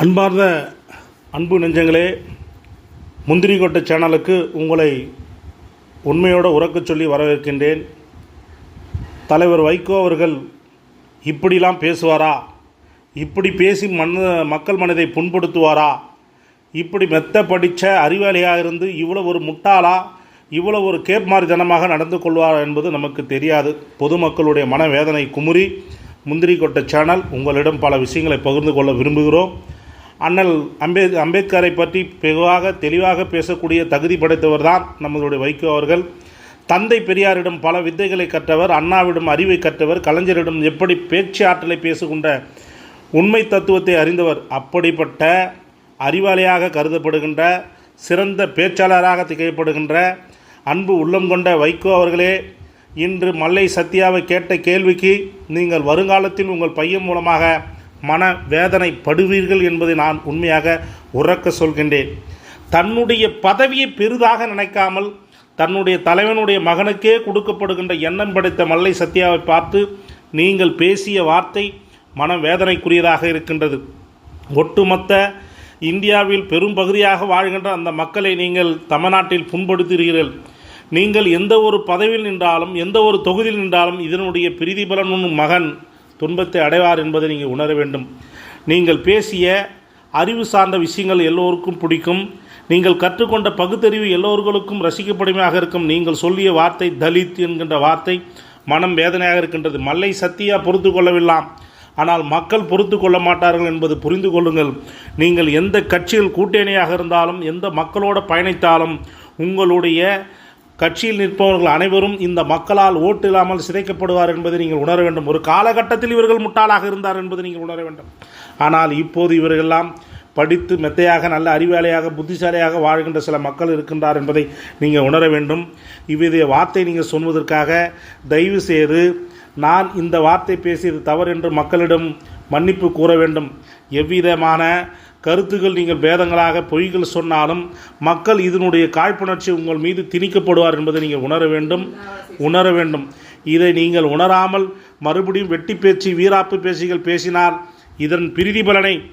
அன்பார்ந்த அன்பு நெஞ்சங்களே முந்திரி கொட்டை சேனலுக்கு உங்களை உண்மையோடு உறக்கச் சொல்லி வரவேற்கின்றேன். தலைவர் வைகோ அவர்கள் இப்படிலாம் பேசுவாரா? இப்படி பேசி மன மக்கள் மனதை புண்படுத்துவாரா? இப்படி மெத்த படித்த அறிவாளியாக இருந்து இவ்வளோ ஒரு முட்டாளா? இவ்வளோ ஒரு கேப்மாரித்தனமாக நடந்து கொள்வாரா என்பது நமக்கு தெரியாது. பொதுமக்களுடைய மனவேதனை குமுறி முந்திரி கொட்டை சேனல் உங்களிடம் பல விஷயங்களை பகிர்ந்து கொள்ள விரும்புகிறோம். அண்ணல் அம்பே அம்பேத்கரை பற்றி வெகுவாக தெளிவாக பேசக்கூடிய தகுதி படைத்தவர் தான் நம்மளுடைய வைகோ அவர்கள். தந்தை பெரியாரிடம் பல வித்தைகளை கற்றவர் அண்ணாவிடம் அறிவை கற்றவர் கலைஞரிடம் எப்படி பேச்சு ஆற்றலை பேசுகின்ற உண்மை தத்துவத்தை அறிந்தவர் அப்படிப்பட்ட அறிவாளியாக கருதப்படுகின்ற சிறந்த பேச்சாளராக திகழப்படுகின்ற அன்பு உள்ளம் கொண்ட வைகோ அவர்களே இன்று மல்லை சத்யாவை கேட்ட கேள்விக்கு நீங்கள் வருங்காலத்தில் உங்கள் பையன் மூலமாக மன வேதனை படுவீர்கள் என்பதை நான் உண்மையாக உறக்க சொல்கின்றேன். தன்னுடைய பதவியை பெரிதாக நினைக்காமல் தன்னுடைய தலைவனுடைய மகனுக்கே கொடுக்கப்படுகின்ற எண்ணம் படைத்த மல்லை சத்யாவை பார்த்து நீங்கள் பேசிய வார்த்தை மன வேதனைக்குரியதாக இருக்கின்றது. ஒட்டுமொத்த இந்தியாவில் பெரும் பகுதியாக வாழ்கின்ற அந்த மக்களை நீங்கள் தமிழ்நாட்டில் புண்படுத்துகிறீர்கள். நீங்கள் எந்த ஒரு பதவியில் நின்றாலும் எந்த ஒரு தொகுதியில் நின்றாலும் இதனுடைய பிரதிபலன் மகன் துன்பத்தை அடைவார் என்பதை நீங்கள் உணர வேண்டும். நீங்கள் பேசிய அறிவு சார்ந்த விஷயங்கள் எல்லோருக்கும் பிடிக்கும். நீங்கள் கற்றுக்கொண்ட பகுத்தறிவு எல்லோர்களுக்கும் ரசிக்கப்படுமையாக இருக்கும். நீங்கள் சொல்லிய வார்த்தை தலித் என்கின்ற வார்த்தை மனம் வேதனையாக இருக்கின்றது. மல்லை சத்தியா பொறுத்து கொள்ளவில்லாம். ஆனால் மக்கள் பொறுத்து கொள்ள மாட்டார்கள் என்பது புரிந்து கொள்ளுங்கள். நீங்கள் எந்த கட்சியில் கூட்டணியாக இருந்தாலும் எந்த மக்களோடு பயணித்தாலும் உங்களுடைய கட்சியில் நிற்பவர்கள் அனைவரும் இந்த மக்களால் ஓட்டு இல்லாமல் சிதைக்கப்படுவார் என்பதை நீங்கள் உணர வேண்டும். ஒரு காலகட்டத்தில் இவர்கள் முட்டாளாக இருந்தார் என்பதை நீங்கள் உணர வேண்டும். ஆனால் இப்போது இவர்களெல்லாம் படித்து மெத்தையாக நல்ல அறிவாளியாக புத்திசாலியாக வாழ்கின்ற சில மக்கள் இருக்கின்றார் என்பதை நீங்கள் உணர வேண்டும். இவ்விதைய வார்த்தை நீங்கள் சொல்வதற்காக தயவு செய்து நான் இந்த வார்த்தை பேசியது தவறு என்று மக்களிடம் மன்னிப்பு கூற வேண்டும். எவ்விதமான கருத்துக்கள் நீங்கள் பேதங்களாக பொய்கள் சொன்னாலும் மக்கள் இதனுடைய காழ்ப்புணர்ச்சி உங்கள் மீது திணிக்கப்படுவார் என்பதை நீங்கள் உணர வேண்டும். உணர வேண்டும். இதை நீங்கள் உணராமல் மறுபடியும் வெட்டி பேச்சு வீராப்பு பேச்சுகள் பேசினால் இதன் பிரதிபலனை